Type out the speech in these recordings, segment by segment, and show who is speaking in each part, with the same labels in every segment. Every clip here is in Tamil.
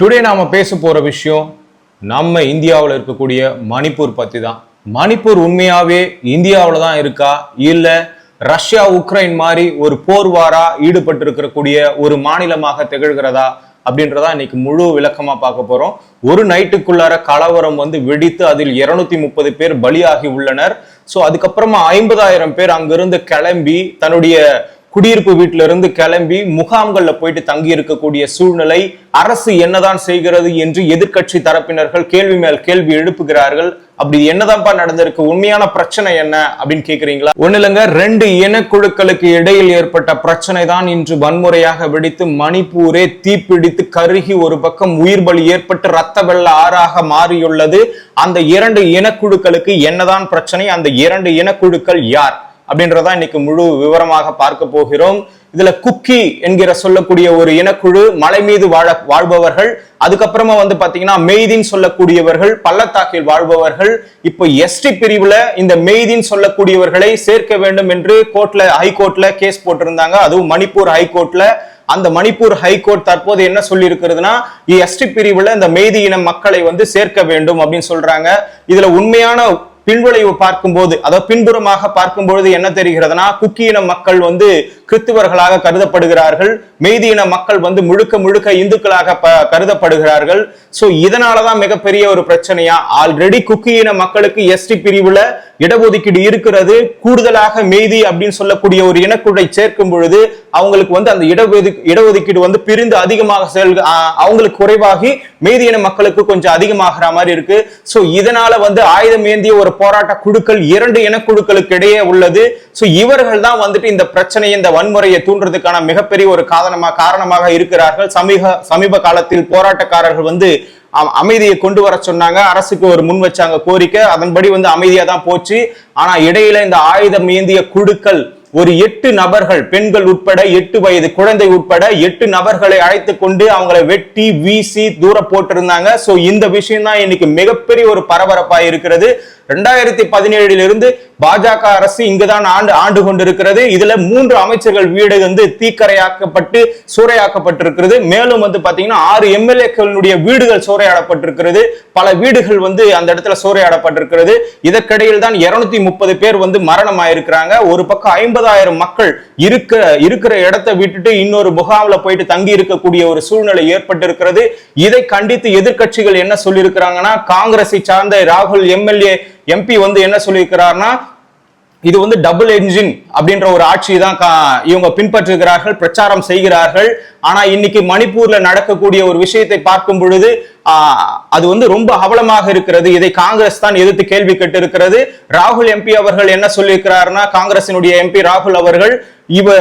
Speaker 1: டுடே நாம பேச போகிற விஷயம் நம்ம இந்தியாவில் இருக்கக்கூடிய மணிப்பூர் பற்றி தான் மணிப்பூர் உண்மையாகவே இந்தியாவில் தான் இருக்கா? இல்லை ரஷ்யா உக்ரைன் மாதிரி ஒரு போர்வாரா ஈடுபட்டு இருக்கக்கூடிய ஒரு மாநிலமாக திகழ்கிறதா? அப்படின்றதா இன்னைக்கு முழு விளக்கமா பார்க்க போறோம். ஒரு நைட்டுக்குள்ளார கலவரம் வந்து வெடித்து அதில் இருநூத்தி முப்பது பேர் பலியாகி உள்ளனர். சோ அதுக்கப்புறமா ஐம்பதாயிரம் பேர் அங்கிருந்து கிளம்பி தன்னுடைய குடியிருப்பு வீட்டில இருந்து கிளம்பி முகாம்கள்ல போயிட்டு தங்கி இருக்கக்கூடிய சூழ்நிலை அரசு என்னதான் செய்கிறது என்று எதிர்கட்சி தரப்பினர்கள் கேள்வி மேல் கேள்வி எழுப்புகிறார்கள். அப்படி என்னதான்ப்பா நடந்திருக்கு? உண்மையான பிரச்சனை என்ன? அப்படின்னு கேக்குறீங்களா? ஒண்ணு இல்லைங்க ரெண்டு இனக்குழுக்களுக்கு இடையில் ஏற்பட்ட பிரச்சனை தான் இன்று வன்முறையாக வெடித்து மணிப்பூரே தீப்பிடித்து கருகி ஒரு பக்கம் உயிர் பலி ஏற்பட்டு ரத்த வெள்ள ஆறாக மாறியுள்ளது. அந்த இரண்டு இனக்குழுக்களுக்கு என்னதான் பிரச்சனை? அந்த இரண்டு இனக்குழுக்கள் யார்? அப்படின்றதான் இன்னைக்கு முழு விவரமாக பார்க்க போகிறோம். இதுல குக்கி என்கிற சொல்லக்கூடிய ஒரு இனக்குழு மலை மீது வாழ வாழ்பவர்கள் அதுக்கப்புறமா வந்து பாத்தீங்கன்னா மெய்தின் சொல்லக்கூடியவர்கள் பள்ளத்தாக்கில் வாழ்பவர்கள் இப்போ எஸ்டி பிரிவுல இந்த மெய்தின் சொல்லக்கூடியவர்களை சேர்க்க வேண்டும் என்று கோர்ட்ல ஹைகோர்ட்ல கேஸ் போட்டிருந்தாங்க. அதுவும் மணிப்பூர் ஹைகோர்ட்ல. அந்த மணிப்பூர் ஹைகோர்ட் தற்போது என்ன சொல்லி இருக்கிறதுனா எஸ்டி பிரிவுல இந்த மெய்தி இன மக்களை வந்து சேர்க்க வேண்டும் அப்படின்னு சொல்றாங்க. இதுல உண்மையான பின்விளைவு பார்க்கும்போது அதாவது பின்புறமாக பார்க்கும்பொழுது என்ன தெரிகிறதுனா குக்கி இன மக்கள் வந்து கிறிஸ்துவர்களாக கருதப்படுகிறார்கள். மெய்தியின இன மக்கள் வந்து முழுக்க முழுக்க இந்துக்களாக ப- கருதப்படுகிறார்கள். சோ இதனாலதான் மிகப்பெரிய ஒரு பிரச்சனையா? ஆல்ரெடி குக்கியின இன மக்களுக்கு எஸ்டி பிரிவுல இடஒதுக்கீடு இருக்கிறது. கூடுதலாக மெய்தி அப்படின்னு சொல்லக்கூடிய ஒரு இனக்குழை சேர்க்கும் பொழுது அவங்களுக்கு வந்து அந்த இடஒது இடஒதுக்கீடு வந்து பிரிந்து அதிகமாக செயல் அவங்களுக்கு குறைவாகி மெய்தியின இன மக்களுக்கு கொஞ்சம் அதிகமாகிற மாதிரி இருக்கு. சோ இதனால வந்து ஆயுதம் ஏந்திய ஒரு போராட்ட குழுக்கள் இரண்டு இனக்குழுக்களுக்கு இடையே உள்ளது. சோ இவர்கள் தான் வந்துட்டு இந்த பிரச்சனையை இந்த வன்முறையை தூண்டுறதுக்கான மிகப்பெரிய ஒரு காரணமா காரணமாக இருக்கிறார்கள். சமீக சமீப காலத்தில் போராட்டக்காரர்கள் வந்து அமைதியை கொண்டு வர சொன்னாங்க. அரசுக்கு ஒரு முன் வச்சாங்க கோரிக்கை. அதன்படி வந்து அமைதியா தான் போச்சு. ஆனா இடையில இந்த ஆயுதம் ஏந்திய குழுக்கள் ஒரு எட்டு நபர்கள் பெண்கள் உட்பட எட்டு வயது குழந்தை உட்பட எட்டு நபர்களை அழைத்து கொண்டு அவங்களை வெட்டி வீசி தூர போட்டிருந்தாங்க. சோ இந்த விஷயம் தான் இன்னைக்கு மிகப்பெரிய ஒரு பரபரப்பா இருக்கிறது. ரெண்டாயிரத்தி பதினேழுல இருந்து பாஜக அரசு இங்குதான் ஆண்டு ஆண்டு கொண்டிருக்கிறது. இதுல மூன்று அமைச்சர்கள் வீடு வந்து தீக்கரையாக்கப்பட்டு சூறையாக்கப்பட்டிருக்கிறது. மேலும் வந்து பாத்தீங்கன்னா ஆறு எம்எல்ஏக்களுடைய வீடுகள் சூறையாடப்பட்டிருக்கிறது. பல வீடுகள் வந்து அந்த இடத்துல சூறையாடப்பட்டிருக்கிறது. இதற்கிடையில் தான் இருநூத்தி முப்பது பேர் வந்து மரணம் ஆயிருக்கிறாங்க ஒரு பக்கம் ஐம்பதாயிரம் மக்கள் இருக்க இருக்கிற இடத்தை விட்டுட்டு இன்னொரு முகாம்ல போயிட்டு தங்கி இருக்கக்கூடிய ஒரு சூழ்நிலை ஏற்பட்டிருக்கிறது. இதை கண்டித்து எதிர்க்கட்சிகள் என்ன சொல்லியிருக்கிறாங்கன்னா காங்கிரஸை சார்ந்த ராகுல் எம்எல்ஏ எம்பி வந்து என்ன சொல்லியிருக்கிறார்னா இது வந்து டபுள் என்ஜின் அப்படின்ற ஒரு ஆட்சி தான் இவங்க பின்பற்றுகிறார்கள் பிரச்சாரம் செய்கிறார்கள். ஆனா இன்னைக்கு மணிப்பூர்ல நடக்கக்கூடிய ஒரு விஷயத்தை பார்க்கும் பொழுது அது வந்து ரொம்ப அவலமாக இருக்கிறது. இதை காங்கிரஸ் தான் எதிர்த்து கேள்வி கேட்டிருக்கிறது. ராகுல் எம்பி அவர்கள் என்ன சொல்லியிருக்கிறார்னா காங்கிரசினுடைய எம்பி ராகுல் அவர்கள் இவ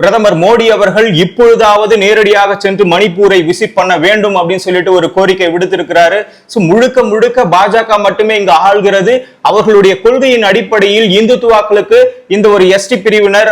Speaker 1: பிரதமர் மோடி அவர்கள் இப்பொழுதாவது நேரடியாக சென்று மணிப்பூரை விசிட் பண்ண வேண்டும் அப்படின்னு சொல்லிட்டு ஒரு கோரிக்கை விடுத்திருக்கிறாரு. சோ முழுக்க முழுக்க பாஜக மட்டுமே இங்கு ஆள்கிறது. அவர்களுடைய கொள்கையின் அடிப்படையில் இந்துத்துவாக்களுக்கு இந்த ஒரு எஸ்டி பிரிவினர்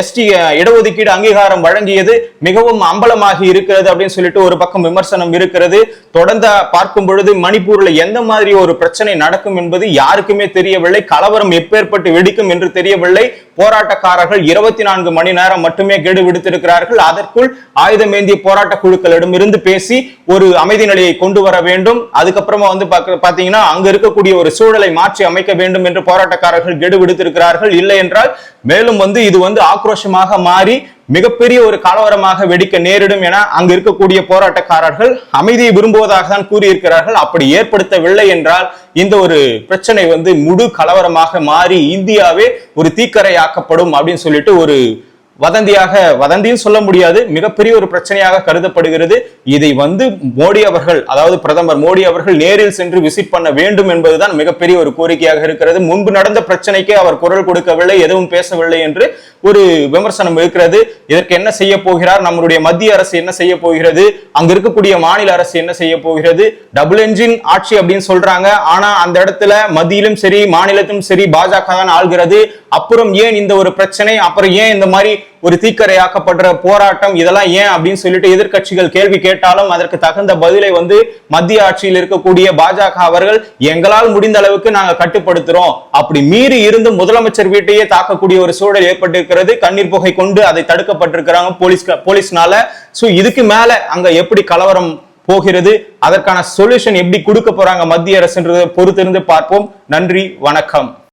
Speaker 1: எஸ்டி இடஒதுக்கீடு அங்கீகாரம் வழங்கியது. மிகவும் அம்பலமாகி இருக்கிறது அப்படின்னு சொல்லிட்டு ஒரு பக்கம் விமர்சனம் இருக்கிறது. தொடர்ந்து பார்க்கும் பொழுது மணிப்பூர்ல எந்த மாதிரி ஒரு பிரச்சனை நடக்கும் என்பது யாருக்குமே தெரியவில்லை. கலவரம் எப்பேற்பட்டு வெடிக்கும் என்று தெரியவில்லை. போராட்டக்காரர்கள் இருபத்தி நான்கு மணி நேரம் மட்டுமே கெடு விடுத்திருக்கிறார்கள். அதற்குள் ஆயுதம் ஏந்திய போராட்ட குழுக்களிடமிருந்து பேசி ஒரு அமைதி நிலையை கொண்டு வர வேண்டும். அதுக்கப்புறமா வந்து பாக்க- பாத்தீங்கன்னா அங்க இருக்கக்கூடிய ஒரு சூழலை மாற்றி அமைக்க வேண்டும் என்று போராட்டக்காரர்கள் கெடு விடுத்திருக்கிறார்கள். இல்லை என்றால் மேலும் வந்து இது வந்து ஆக்ரோஷமாக மாறி மிகப்பெரிய ஒரு கலவரமாக வெடிக்க நேரிடும் என அங்கு இருக்கக்கூடிய போராட்டக்காரர்கள் அமைதியை விரும்புவதாக தான் கூறியிருக்கிறார்கள். அப்படி ஏற்படுத்தவில்லை என்றால் இந்த ஒரு பிரச்சனை வந்து முழு கலவரமாக மாறி இந்தியாவே ஒரு தீக்கரையாக்கப்படும் அப்படின்னு சொல்லிட்டு ஒரு வதந்தியாக வதந்தியும் சொல்ல முடியாது மிகப்பெரிய ஒரு பிரச்சனையாக கருதப்படுகிறது. இதை வந்து மோடி அவர்கள் அதாவது பிரதமர் மோடி அவர்கள் நேரில் சென்று விசிட் பண்ண வேண்டும் என்பதுதான் மிகப்பெரிய ஒரு கோரிக்கையாக இருக்கிறது. முன்பு நடந்த பிரச்சனைக்கு அவர் குரல் கொடுக்கவில்லை எதுவும் பேசவில்லை என்று ஒரு விமர்சனம் இருக்கிறது. இதற்கு என்ன செய்ய போகிறார்? நம்மளுடைய மத்திய அரசு என்ன செய்ய போகிறது? அங்க இருக்கக்கூடிய மாநில அரசு என்ன செய்ய போகிறது? டபுள் என்ஜின் ஆட்சி அப்படின்னு சொல்றாங்க. ஆனா அந்த இடத்துல மத்தியிலும் சரி மாநிலத்திலும் சரி பாஜக தான் ஆள்கிறது. அப்புறம் ஏன் இந்த ஒரு பிரச்சனை? அப்புறம் ஏன் இந்த மாதிரி ஒரு தீக்கரையாக்கப்படுற போராட்டம்? இதெல்லாம் ஏன் அப்படின்னு சொல்லிட்டு எதிர்க்கட்சிகள் கேள்வி கேட்டாலும் அதற்கு தகுந்த பதிலை வந்து மத்திய ஆட்சியில் இருக்கக்கூடிய பாஜக அவர்கள் எங்களால் முடிந்த அளவுக்கு நாங்க கட்டுப்படுத்துறோம். அப்படி மீறி இருந்து முதலமைச்சர் வீட்டையே தாக்கக்கூடிய ஒரு சூழல் ஏற்பட்டிருக்கிறது. கண்ணீர் புகை கொண்டு அதை தடுக்கப்பட்டிருக்கிறாங்க போலீஸ் போலீஸ்னால. சோ இதுக்கு மேல அங்க எப்படி கலவரம் போகிறது? அதற்கான சொல்யூஷன் எப்படி கொடுக்க போறாங்க மத்திய அரசுன்றதை பொறுத்திருந்து பார்ப்போம். நன்றி வணக்கம்.